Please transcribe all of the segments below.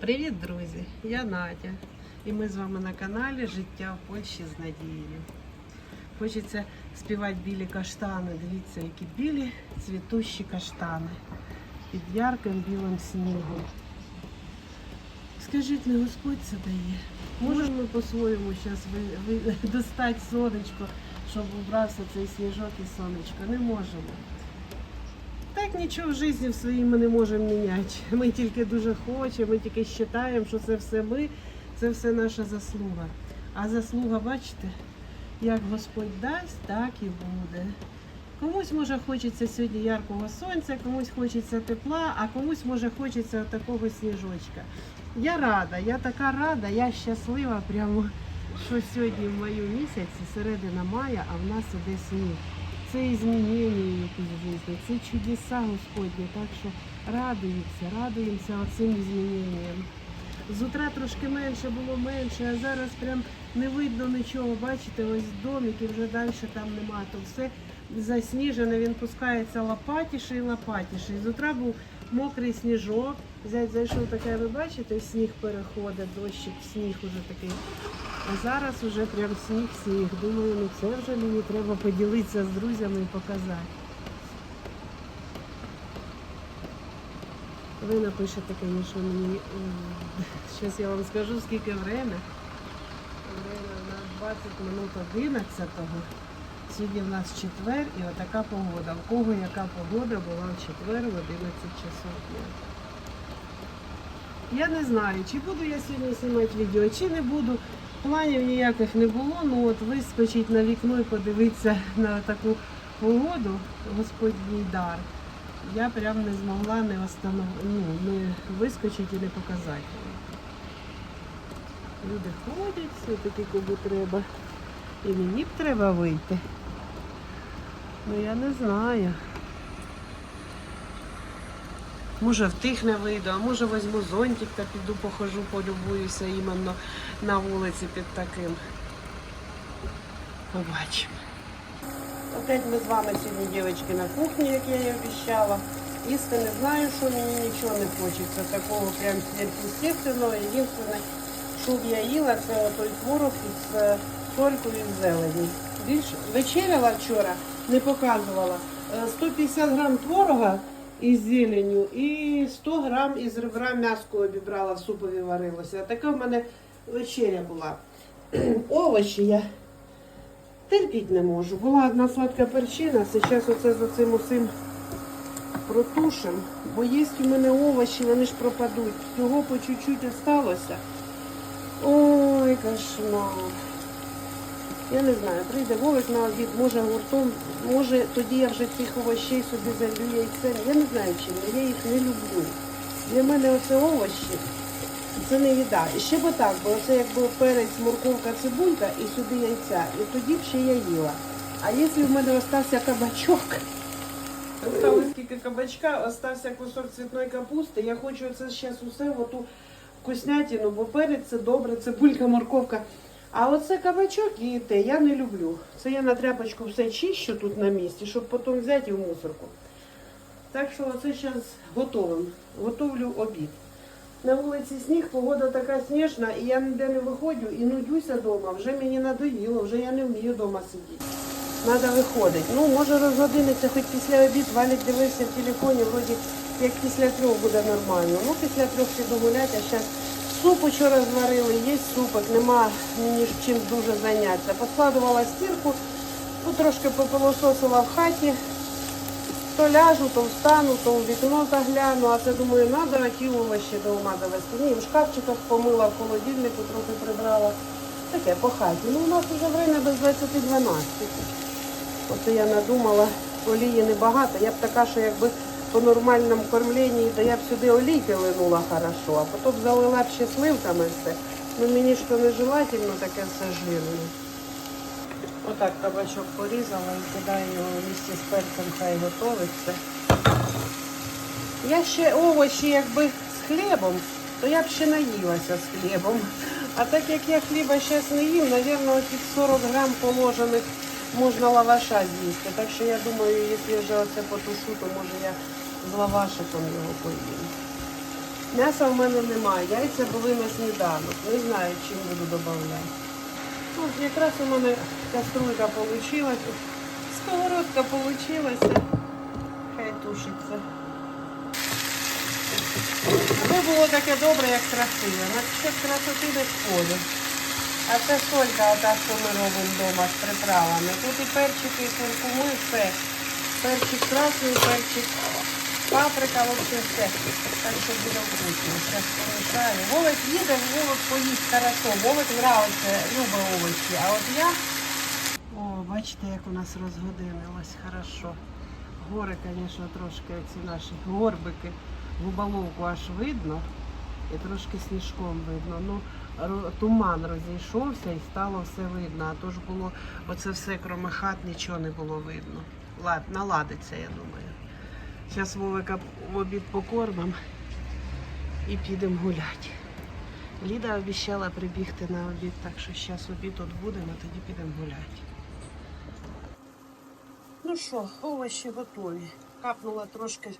Привіт, друзі! Я Надя. І ми з вами на каналі Життя в Польщі з Надією. Хочеться співати білі каштани. Дивіться, які білі цвітущі каштани під ярким білим снігом. Скажіть, не Господь це дає. Можемо ми по-своєму зараз ви, ви, достати сонечко, щоб убрався цей сніжок і сонечко? Не можемо. Так нічого в житті в своїй ми не можемо міняти. Ми тільки дуже хочемо, ми тільки вважаємо, що це все ми, це все наша заслуга. А заслуга, бачите, як Господь дасть, так і буде. Комусь може хочеться сьогодні яркого сонця, комусь хочеться тепла, а комусь може хочеться такого сніжочка. Я рада, я така рада, я щаслива, прямо що сьогодні в маю місяці, середина мая, а в нас іде сніг. Це змінення якісь в житті, це чудеса Господні. Так що радуємося, радуємося оцим зміненням. З утра трошки менше було менше, а зараз прям не видно нічого. Бачите, ось домики вже далі там нема. То все засніжене, він пускається лопатіше і лопатіше. З утра був мокрий сніжок. Зять зайшов таке, ви бачите, сніг переходить, дощик, сніг уже такий. А зараз уже прям сніг, сніг. Думаю, ну це вже мені треба поділитися з друзями і показати. Ви напишете, звісно, мені. Зараз я вам скажу, скільки время. Время на 20 минут 11-го. Сьогодні в нас четвер і отака погода. У кого яка погода була в четвер в 11 часов дня. Я не знаю, чи буду я сьогодні знімати відео, чи не буду. Планів ніяких не було, ну от вискочить на вікно і подивитися на таку погоду, Господній дар. Я прям не змогла не останов... ну, не вискочити і не показати. Люди ходять, все-таки кому треба. І мені б треба вийти. Ну я не знаю. Може втихне вийду, а може візьму зонтик та піду похожу, полюбуюся іменно на вулиці під таким. Побачимо. Опять ми з вами сьогодні, дівчатки, на кухні, як я і обіцяла. Їсти не знаю, що мені нічого не хочеться. Такого прям сверхъестественного. Єдине, що б я їла, це той творог із е, солькою і зелені. Більше вечеряла вчора, не показувала. Е, 150 грам творога із зеленю і 100 грам із ребра м'яско обібрала в супові варилося. Така в мене вечеря була. Овочі я терпіть не можу. Була одна сладка перчина, зараз оце за цим усім протушим, бо є у мене овочі, вони ж пропадуть. Всього по чуть-чуть осталося. Ой, кошмар. Я не знаю, прийде Вовик на обід, може гуртом, може тоді я вже цих овощей собі залью яйцем. Я не знаю чим, я їх не люблю. Для мене оце овочі, це не їда. І ще б так, бо це якби перець, морковка, цибулька і сюди яйця. І тоді б ще я їла. А якщо в мене остався кабачок, Осталось скільки кабачка, остався кусок цвітної капусти. Я хочу це зараз усе оту вкуснятину, бо перець це добре, цибулька, морковка. А оце кабачок і те я не люблю. Це я на тряпочку все чищу тут на місці, щоб потім взяти в мусорку. Так що оце зараз готовим. Готовлю обід. На вулиці сніг, погода така сніжна, і я ніде не виходжу і нудюся вдома. Вже мені надоїло, вже я не вмію вдома сидіти. Треба виходити. Ну, може розгодиниться хоч після обід, Валік дивився в телефоні, вроді як після трьох буде нормально. Ну, після трьох піду гуляти, а зараз суп вчора зварили, є супок, нема мені чим дуже зайнятися. Поскладувала стірку, ну, трошки попилососила в хаті. То ляжу, то встану, то в вікно загляну, а це думаю, треба ті овочі до ума довести. Ні, в шкафчиках помила, в холодильнику трохи прибрала. Таке по хаті. Ну, у нас вже время без 20-12. Оце я надумала, олії небагато. Я б така, що якби по нормальному кормленні, то я б сюди олійки линула хорошо, а потім залила б ще сливками все. Ну мені ж то не желательно таке все жирне. Отак кабачок порізала і кидаю його в з перцем, хай готовиться. Я ще овочі якби з хлібом, то я б ще наїлася з хлібом. А так як я хліба зараз не їм, мабуть, оці 40 грам положених можна лаваша з'їсти. Так що я думаю, якщо вже оце потушу, то може я з лавашиком його поїм. М'яса в мене немає. Яйця були на сніданок. Не знаю, чим буду додавати. Ну, якраз у мене каструлька вийшла. Сковородка вийшла. Хай тушиться. Аби було таке добре, як красиве. Насчет красоти не спорю. А це солька, ота, що ми робимо вдома з приправами. Тут і перчики, і куркуми, все. Перчик красний, перчик паприка, в все. Так що буде вкусно. Зараз помішаю. Вовик їде, Вовик поїсть хорошо. Вовик нравиться, любить овочі. А от я... О, бачите, як у нас розгодинилось. Хорошо. Гори, звісно, трошки ці наші горбики. Губоловку аж видно. І трошки сніжком видно. Ну, туман розійшовся і стало все видно. А то ж було оце все кроме хат, нічого не було видно. Лад, наладиться, я думаю. Зараз Вовика в обід покормимо і підемо гуляти. Ліда обіцяла прибігти на обід, так що зараз обід тут будемо, а тоді підемо гуляти. Ну що, овочі готові. Капнула трошки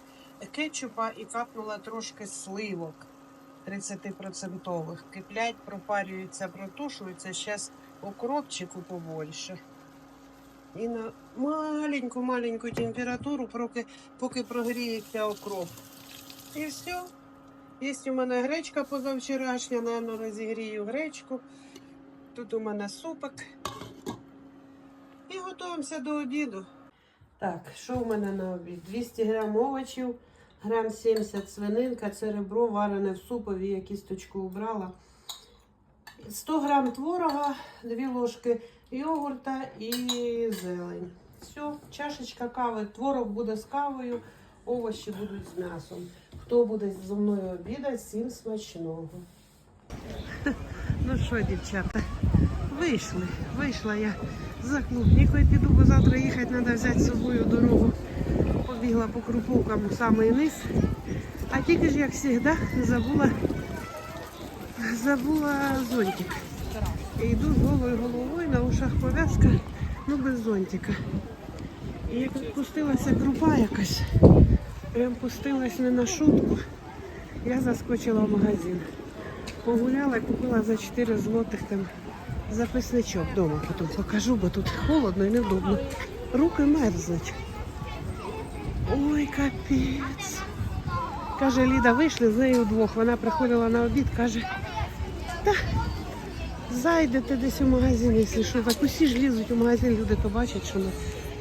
кетчупа і капнула трошки сливок 30%. Киплять, пропарюються, протушуються. Зараз окропчику побольше. І на маленьку-маленьку температуру, поки, поки прогріється окроп. І все. Є у мене гречка позавчорашня, наверное, розігрію гречку. Тут у мене супик. І готуємося до обіду. Так, що у мене на обід? 200 грам овочів, грам 70 свининка, це ребро варене в супові, я кісточку убрала. 100 грам творога, 2 ложки йогурта і зелень. Все, чашечка кави, творог буде з кавою, овочі будуть з м'ясом. Хто буде зі мною обідати, всім смачного. Ну що, дівчата, вийшли. Вийшла я за клубнікою піду, бо завтра їхати треба взяти з собою дорогу. Побігла по круповкам у самий низ. А тільки ж, як завжди, забула, забула зонтик. І йду з голою головою, на ушах пов'язка, ну без зонтика. І як пустилася крупа якась, прям пустилась не на шутку, я заскочила в магазин. Погуляла і купила за 4 злотих там записничок вдома потім покажу, бо тут холодно і невдобно. Руки мерзнуть. Ой, капець. Каже, Ліда, вийшли з нею вдвох. Вона приходила на обід, каже, та зайдете десь у магазин, якщо що. Так усі ж лізуть у магазин, люди то бачать, що ми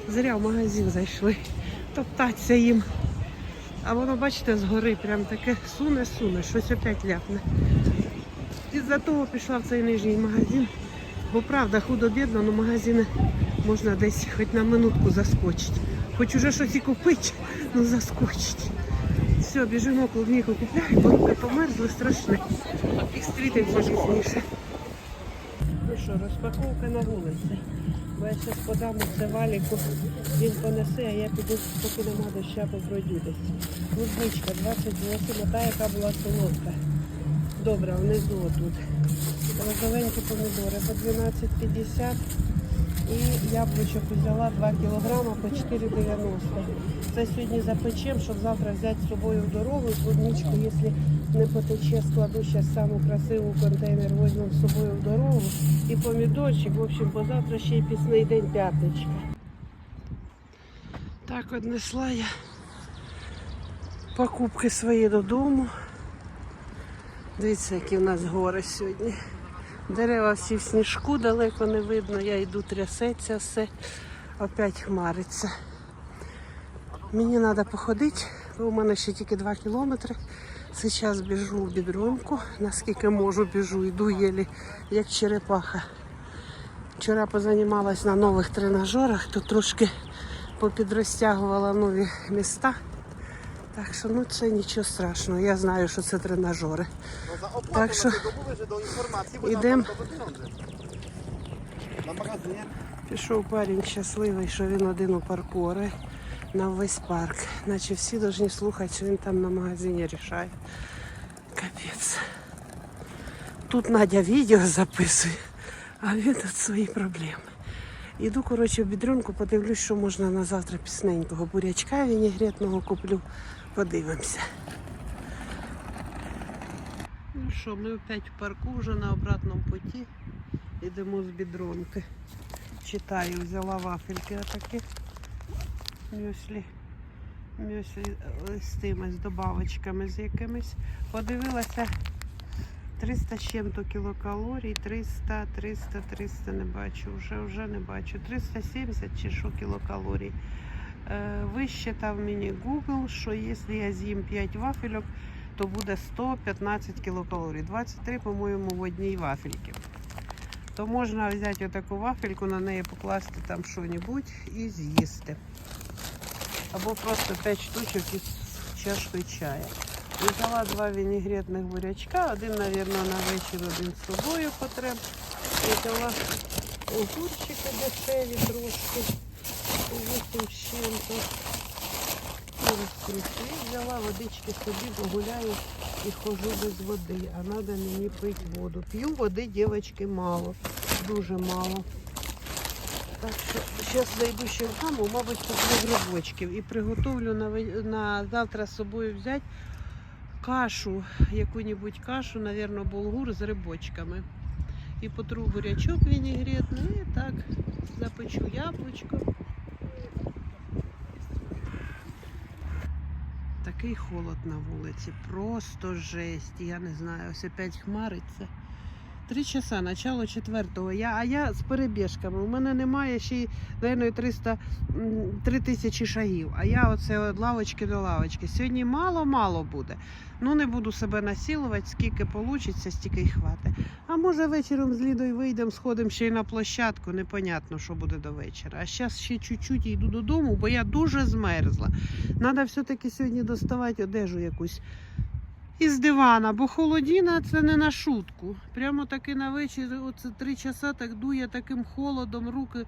зря в магазин зайшли. Топтаться їм. А воно, бачите, згори прям таке суне-суне, щось опять ляпне. Із-за того пішла в цей нижній магазин. Бо правда, худо-бідно, але магазини можна десь хоч на минутку заскочити. Хоч уже щось і купити, ну заскочить. Все, біжимо клубніку купляємо, бо руки померзли страшне. І стрітимося пізніше. Що, розпаковка на вулиці. Бо я зараз подам це валіку, він понесе, а я піду, поки нема доща побродітись. Клубничка 28, та яка була солодка. Добре, внизу отут. Розовенькі помідори по 12,50 і яблучок взяла 2 кілограма по 4,90. Це сьогодні запечем, щоб завтра взяти з собою в дорогу. Клубничку, якщо не потече, складу зараз саму красиву контейнер, візьмемо з собою в дорогу. І помідорчик, в общем, бо завтра ще й пісний день п'ятничка. Так однесла я покупки свої додому. Дивіться, які в нас гори сьогодні. Дерева всі в сніжку далеко не видно. Я йду, трясеться все, опять хмариться. Мені треба походити, бо у мене ще тільки 2 кілометри. Зараз біжу в бідронку, наскільки можу, біжу, йду єлі, як черепаха. Вчора позанімалась на нових тренажерах, тут трошки попідрозтягувала нові міста. Так що ну це нічого страшного. Я знаю, що це тренажери. Pieniądze. Na magazynie Пішов парень щасливий, що він один у парку оре на весь парк. Наче всі повинні слухати, що він там на магазині рішає. Капець. Тут Надя відео записує, а він тут свої проблеми. Іду, коротше, в бідрюнку, подивлюсь, що можна на завтра пісненького бурячка вінігретного куплю. Подивимося. Ну що, ми опять в парку вже на обратному путі. Йдемо з бідронки. Читаю, взяла вафельки отакі. Мюслі. Мюслі е, з тими, з добавочками з якимись. Подивилася 300 з чим-то кілокалорій, 300, 300, 300 не бачу, вже, вже не бачу. 370 чи що кілокалорій. Е, висчитав мені Google, що якщо я з'їм 5 вафельок, то буде 115 кілокалорій. 23, по-моєму, в одній вафельці. То можна взяти отаку вафельку, на неї покласти там що-небудь і з'їсти. Або просто 5 штучок із чашкою чаю. Взяла два вінігретних бурячка, один, мабуть, на вечір, один з собою потреб. Взяла огурчики дешеві трошки, 8 з чим-то. Взяла водички собі, погуляю і хожу без води, а треба мені пити воду. П'ю води, дівчатки, мало, дуже мало. Так що зараз зайду ще в хаму, мабуть, куплю грибочків і приготовлю на, на завтра з собою взяти кашу, яку-небудь кашу, мабуть, булгур з грибочками. І потру бурячок вінігретний, і так запечу яблучко. Такий холод на вулиці, просто жесть. Я не знаю, ось опять хмариться. Три часа, начало четвертого. Я, а я з перебіжками. У мене немає ще й, наверное, 300, 3 тисячі шагів. А я оце від лавочки до лавочки. Сьогодні мало-мало буде. Ну не буду себе насилувати, скільки вийде, стільки й хватить. А може вечором з Лідою вийдемо, сходимо ще й на площадку. Непонятно, що буде до вечора. А зараз ще чуть-чуть йду додому, бо я дуже змерзла. Треба все-таки сьогодні доставати одежу якусь із дивана, бо холодіна це не на шутку. Прямо таки на вечір, оце три часа так дує таким холодом, руки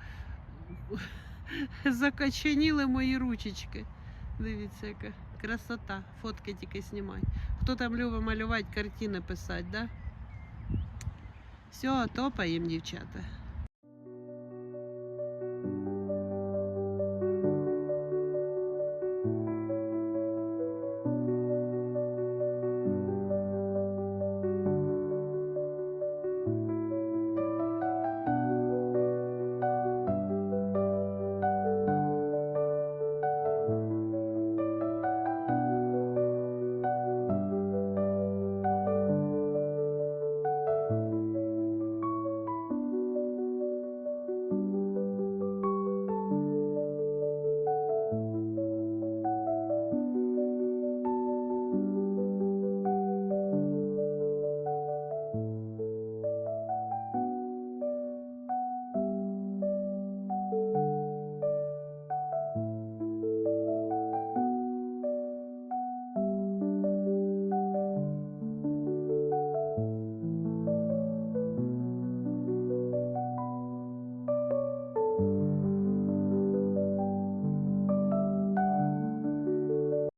закачаніли мої ручечки. Дивіться, яка красота. Фотки тільки знімай. Хто там любить малювати, картини писати, да? Все, топаємо, дівчата.